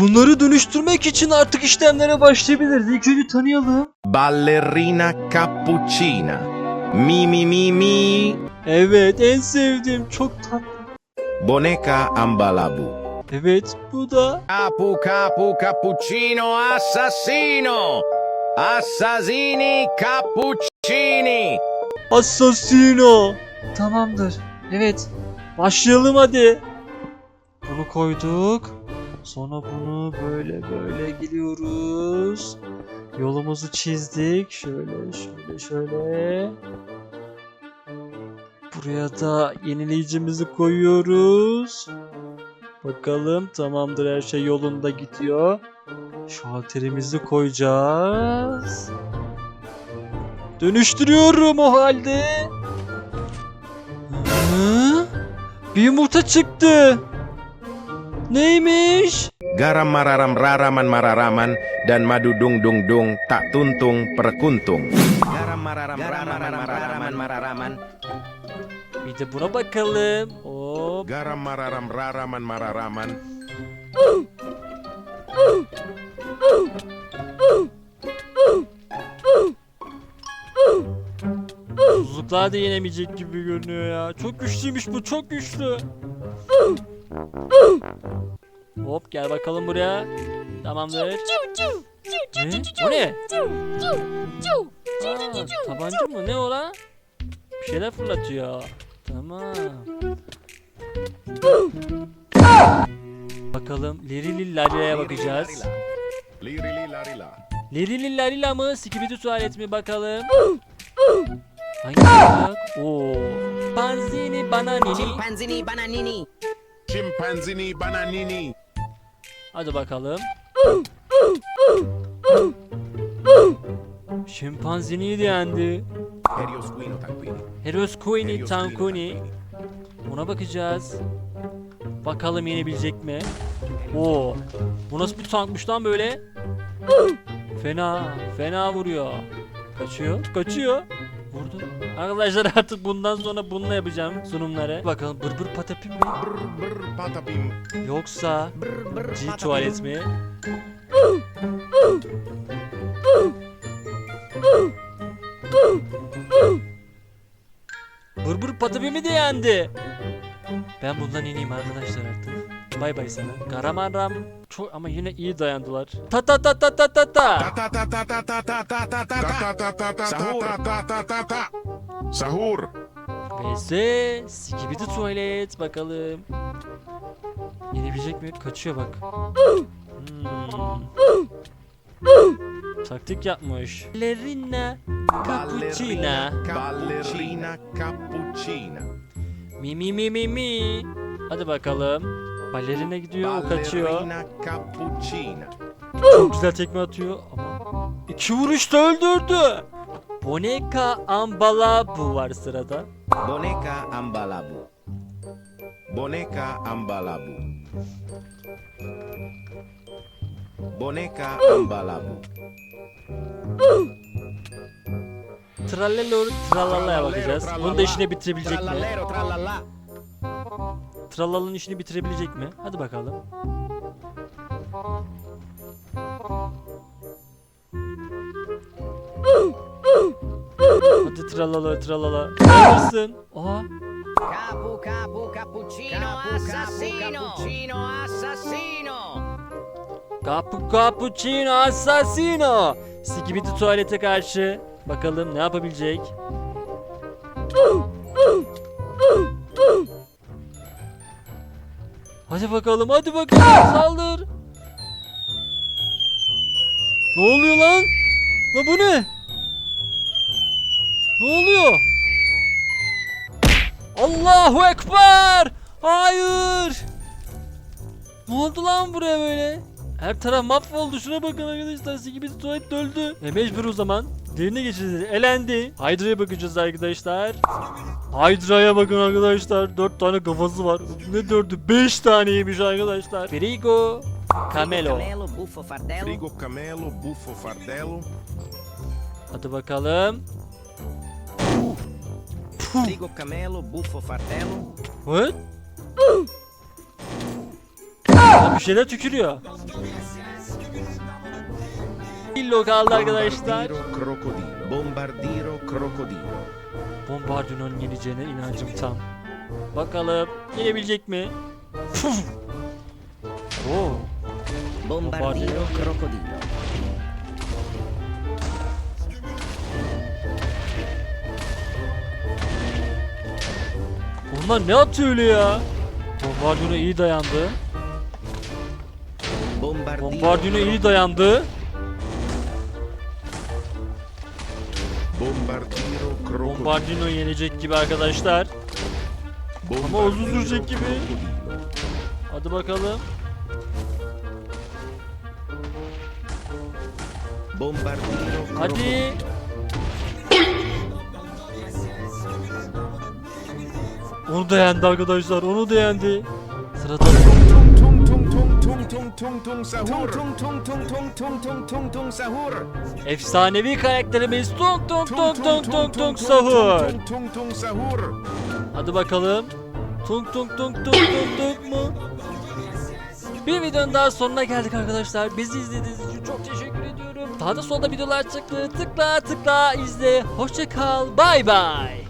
Bunları dönüştürmek için artık işlemlere başlayabiliriz. İlk önce tanıyalım. Ballerina cappuccina. Mi mi mi mi. Evet en sevdiğim çok tatlı. Boneca ambalabu. Evet bu da. Capu capu cappuccino assassino. Assassini cappuccini. Assassino. Tamamdır. Evet. Başlayalım hadi. Bunu koyduk. Sonra bunu böyle böyle gidiyoruz. Yolumuzu çizdik. Şöyle şöyle şöyle. Buraya da yenileyicimizi koyuyoruz. Bakalım tamamdır her şey yolunda gidiyor. Şalterimizi koyacağız. Dönüştürüyorum o halde. Hı? Bir yumurta çıktı. Neymiş? Garam mararam raraman mararaman dan madu dung dung dung tak tuntung perkuntung. Garam mararam raraman mararaman mararaman. Bir de buna bakalım. Hop. Garam mararam raraman mararaman. Tuzluklar da yenemeyecek gibi görünüyor ya. Çok güçlüymüş bu çok güçlü. Hop gel bakalım buraya. Tamamdır. Ne? O ne? Aa, tabanca mı? Ne o lan? Bir şeyler fırlatıyor. Tamam. Bakalım Lirili Lari'ye bakacağız. Lirili larila. Lirili Larila mı? Skibidi tuvalet mi bakalım? Hangi? Oo. Panzini bananini. Chimpanzini bananini. Chimpanzini bananini. Hadi bakalım. Şimpanzini yendi. Heros Helios Tankuni. Buna bakacağız. Bakalım yenebilecek mi? Oo. Bu nasıl bir tankmış lan böyle? Fena, fena vuruyor. Kaçıyor, kaçıyor. Vurdu. Arkadaşlar artık bundan sonra bununla yapacağım sunumları. Bakalım bır bır patapim mi? Brr brr patapim. Yoksa Brr brr G tuvalet mi? Bır bır patapimi de yendi. Ben bundan ineyim arkadaşlar artık. Bay bay sana. Karaman Ram. Çok ama yine iyi dayandılar. Ta ta ta ta ta ta ta. Ta ta ta ta ta ta ta ta ta ta ta ta ta ta ta ta ta ta. Sahur. Beze. Sikibidi tuvalet. Bakalım. Yenebilecek mi? Kaçıyor bak. Hmm. Taktik yapmış. Lerina cappuccina. Ballerina cappuccina. Mi mi mi mi mi. Hadi bakalım. Balerina gidiyor o kaçıyor. Çok güzel tekme atıyor ama iki vuruşta öldürdü. Boneka Ambalabu var sırada. Boneca ambalabu. Boneca ambalabu. Boneca ambalabu. Trallelo Tralala'ya bakacağız. Bunu da işine bitirebilecek mi? Tralala'nın işini bitirebilecek mi? Hadi bakalım. Hadi tralala tralala. Neredesin? Aa, Capu capu cappuccino assassino. Cappuccino assassino. Capu Cappuccino Assassino. Skibidi tuvalete karşı. Bakalım ne yapabilecek? Hadi bakalım, hadi bakalım saldır. Ne oluyor lan? La bu ne? Ne oluyor? Allahu Ekber! Hayır! Ne oldu lan buraya böyle? Her taraf mahvoldu. Şuna bakın arkadaşlar. Sikibidi tuvalet öldü. E mecbur o zaman. Derine geçeceğiz. Elendi. Hydra'ya bakacağız arkadaşlar. Hydra'ya bakın arkadaşlar. 4 tane kafası var. Ne dördü? 5 taneymiş arkadaşlar. Frigo. Camelo. Camelo buffo fardello. Frigo camelo, buffo fardello. Hadi bakalım. Frigo camelo buffo fardello. What? Lan bir şeyler tükürüyor. Billo kaldı arkadaşlar. Crocodilo. Bombardiro crocodilo. Bombardino'nun yeneceğine inancım tam. Bakalım yenebilecek mi? Puf! Oo. Bombardiro crocodilo. Bunlar ne atıyor öyle ya? Bombardino iyi dayandı. Bombardino iyi dayandı. Bombardiro crocodilo. Bombardino yenecek gibi arkadaşlar. Ama uzun sürecek gibi. Hadi bakalım. Bombardiro Hadi. Onu da yendi arkadaşlar. Onu da yendi. Sırada tung tung sahur. Tung tung tung tung tung tung tung tung sahur. efsanevi karakterimiz Tung Tung Tung Tung Tung Tung Sahur. Tung tung tung sahur. Hadi bakalım. Tung tung tung tung tung tung mu? Bir videonun daha sonuna geldik arkadaşlar. Bizi izlediğiniz için çok teşekkür ediyorum. Daha da sonunda videolar çıktı. Tıkla tıkla izle. Hoşça kal. Bay bay.